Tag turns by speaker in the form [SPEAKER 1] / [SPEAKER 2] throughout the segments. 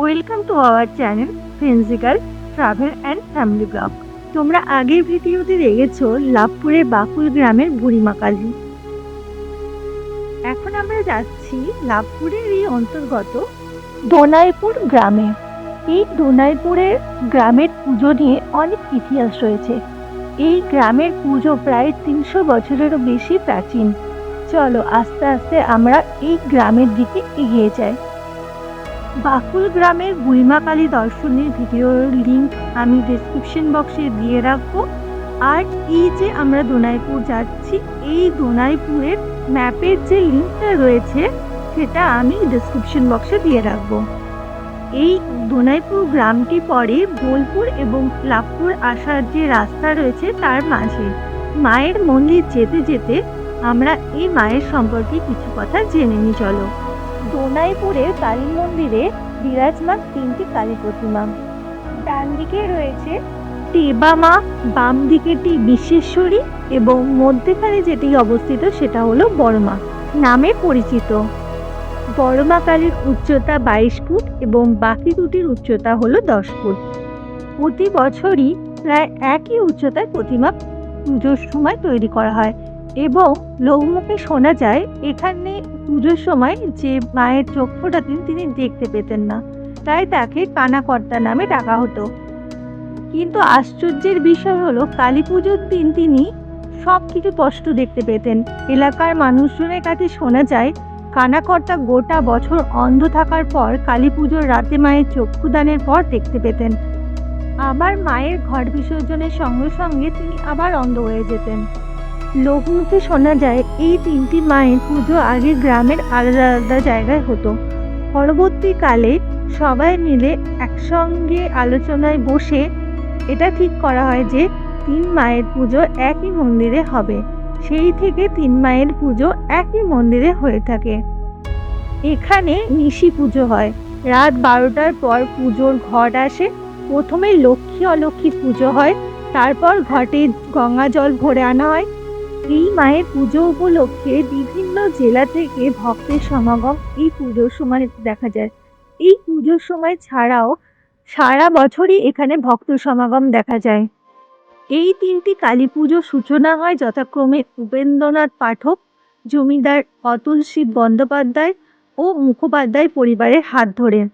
[SPEAKER 1] Welcome to our channel ফেন্সিক্যাল travel and family blog তোমরা আগের ভিডিওতে দেখেছ লাভপুরের বাকুল গ্রামের বুড়িমা কালী। এখন আমরা যাচ্ছি লাভপুরের এই অন্তর্গত দোনাইপুর গ্রামে। এই দোনাইপুরের গ্রামের পুজো নিয়ে অনেক ইতিহাস রয়েছে। এই গ্রামের পুজো প্রায় তিনশো বছরেরও বেশি প্রাচীন। চলো আস্তে আস্তে আমরা এই গ্রামের দিকে এগিয়ে যাই। বাকুল গ্রামের কালী দর্শনের ভিডিওর লিঙ্ক আমি ডেসক্রিপশন বক্সে দিয়ে রাখব। আর এই যে আমরা দোনাইপুর যাচ্ছি, এই দোনাইপুরের ম্যাপের যে লিঙ্কটা রয়েছে, সেটা আমি ডেসক্রিপশন বক্সে দিয়ে রাখব। এই দোনাইপুর গ্রামটি পরে বোলপুর এবং লাভপুর আসার যে রাস্তা রয়েছে, তার মাঝে। মায়ের মন্দির যেতে যেতে আমরা এই মায়ের সম্পর্কে কিছু কথা জেনে নিই, চলো। দোনাইপুরের কালী মন্দিরে বিরাজমান তিনটি কালী প্রতিমা। ডান দিকে রয়েছে টেবা মা বাম দিকেটি বিশ্বেশ্বরী এবং মধ্যেখানে যেটি অবস্থিত সেটা হলো বড়মা নামে পরিচিত। বড়মা কালীর উচ্চতা বাইশ ফুট এবং বাকি দুটির উচ্চতা হলো দশ ফুট। প্রতি বছরই প্রায় একই উচ্চতায় প্রতিমা পুজোর সময় তৈরি করা হয় এবং লোকমুখে শোনা যায়, এখানে পুজোর সময় যে মায়ের চোখ ফোটাতেন তিনি দেখতে পেতেন না। তাই তাকে কানাকর্তা নামে ডাকা হতো। কিন্তু আশ্চর্যের বিষয় হলো, কালী পুজোর দিন তিনি সব কিছু স্পষ্ট দেখতে পেতেন। এলাকার মানুষজনের কাছে শোনা যায়, কানাকর্তা গোটা বছর অন্ধ থাকার পর কালী পুজোর রাতে মায়ের চক্ষুদানের পর দেখতে পেতেন। আবার মায়ের ঘর বিসর্জনের সঙ্গে সঙ্গে তিনি আবার অন্ধ হয়ে যেতেন। লোকমুখে শোনা যায়, এই তিনটি মায়ের পুজো আগে গ্রামের আলাদা আলাদা জায়গায় হতো। পরবর্তীকালে সবাই মিলে একসঙ্গে আলোচনায় বসে এটা ঠিক করা হয় যে, তিন মায়ের পুজো একই মন্দিরে হবে। সেই থেকে তিন মায়ের পুজো একই মন্দিরে হয়ে থাকে। এখানে নিশি পুজো হয়। রাত বারোটার পর পুজোর ঘট আসে। প্রথমে লক্ষ্মী অলক্ষ্মী পুজো হয়। তারপর ঘটে গঙ্গা জল ভরে আনা হয়। এই মায়ের পুজো উপলক্ষে বিভিন্ন জেলা থেকে ভক্তের সমাগম এই পুজোর সময় দেখা যায়। এই পুজোর সময় ছাড়াও সারা বছরই এখানে ভক্ত সমাগম দেখা যায়। এই তিনটি কালী পুজোর সূচনা হয় যথাক্রমে উপেন্দ্রনাথ পাঠক, জমিদার অতুল শিব বন্দ্যোপাধ্যায় ও মুখোপাধ্যায় পরিবারের হাত ধরে।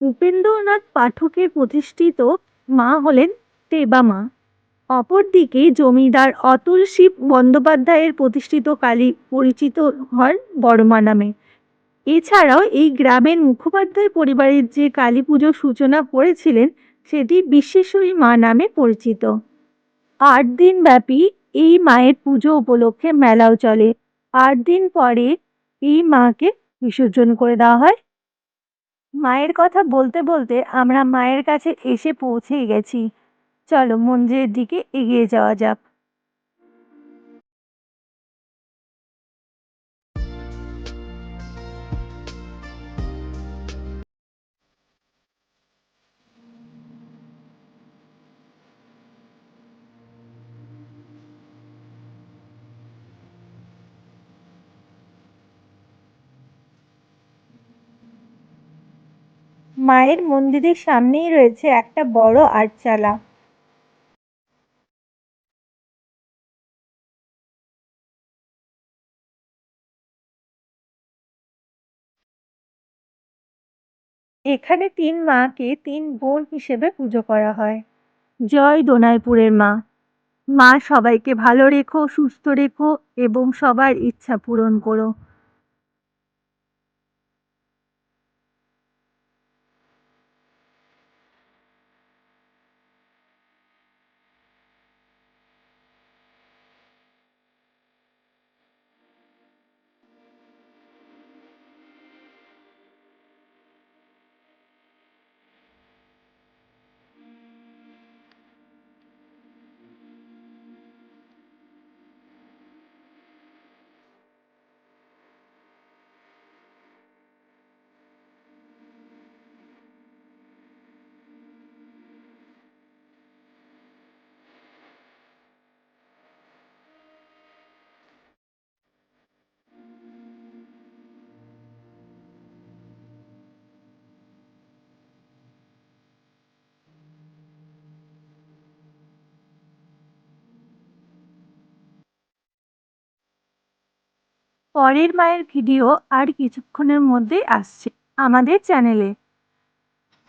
[SPEAKER 1] উপেন্দ্রনাথ পাঠকের প্রতিষ্ঠিত মা হলেন টেবা মা। অপরদিকে জমিদার অতুল শিব বন্দ্যোপাধ্যায়ের প্রতিষ্ঠিত কালী পরিচিত হন বড়মা নামে। এছাড়াও এই গ্রামের মুখোপাধ্যায় পরিবারের যে কালী পুজোর সূচনা করেছিলেন, সেটি বিশ্বেশ্বরী মা নামে পরিচিত। আট দিন ব্যাপী এই মায়ের পুজো উপলক্ষে মেলাও চলে। আট দিন পরে এই মাকে বিসর্জন করে দেওয়া হয়। মায়ের কথা বলতে বলতে আমরা মায়ের কাছে এসে পৌঁছে গেছি। চলো মন্দিরের দিকে এগিয়ে যাওয়া যাক। মায়ের মন্দিরের সামনেই রয়েছে একটা বড় আটচালা। এখানে তিন মাকে তিন বোন হিসেবে পুজো করা হয়। জয় দোনাইপুরের মা। মা সবাইকে ভালো রেখো, সুস্থ রেখো এবং সবার ইচ্ছা পূরণ করো। পরের মায়ের ভিডিও আর কিছুক্ষণের মধ্যেই আসছে আমাদের চ্যানেলে।